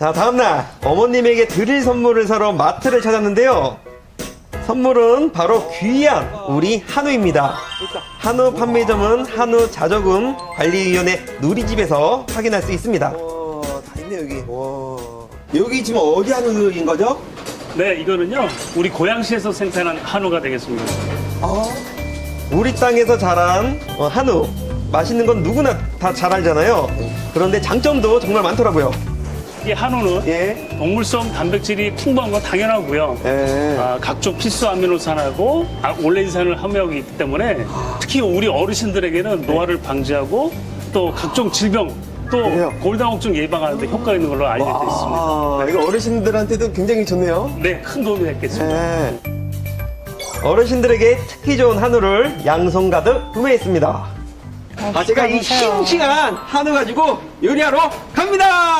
자, 다음날 어머님에게 드릴 선물을 사러 마트를 찾았는데요. 선물은 바로 귀한 우리 한우입니다. 한우 판매점은 한우 자조금 관리위원회 누리집에서 확인할 수 있습니다. 와, 다 있네 여기. 와. 여기 지금 어디 한우인 거죠? 네, 이거는요. 우리 고양시에서 생산한 한우가 되겠습니다. 우리 땅에서 자란 어, 한우 맛있는 건 누구나 다 잘 알잖아요. 그런데 장점도 정말 많더라고요. 이 한우는 예. 동물성 단백질이 풍부한 건 당연하고요. 예. 아, 각종 필수 아미노산하고 아, 올레인산을 함유하고 있기 때문에 특히 우리 어르신들에게는 노화를 방지하고 또 각종 질병 또 그래요? 골다공증 예방하는 데 효과 있는 걸로 알려져 있습니다. 아, 이거 어르신들한테도 굉장히 좋네요. 네, 큰 도움이 됐겠습니다. 네. 어르신들에게 특히 좋은 한우를 양손 가득 구매했습니다. 아, 제가 이 싱싱한 한우 가지고 요리하러 갑니다!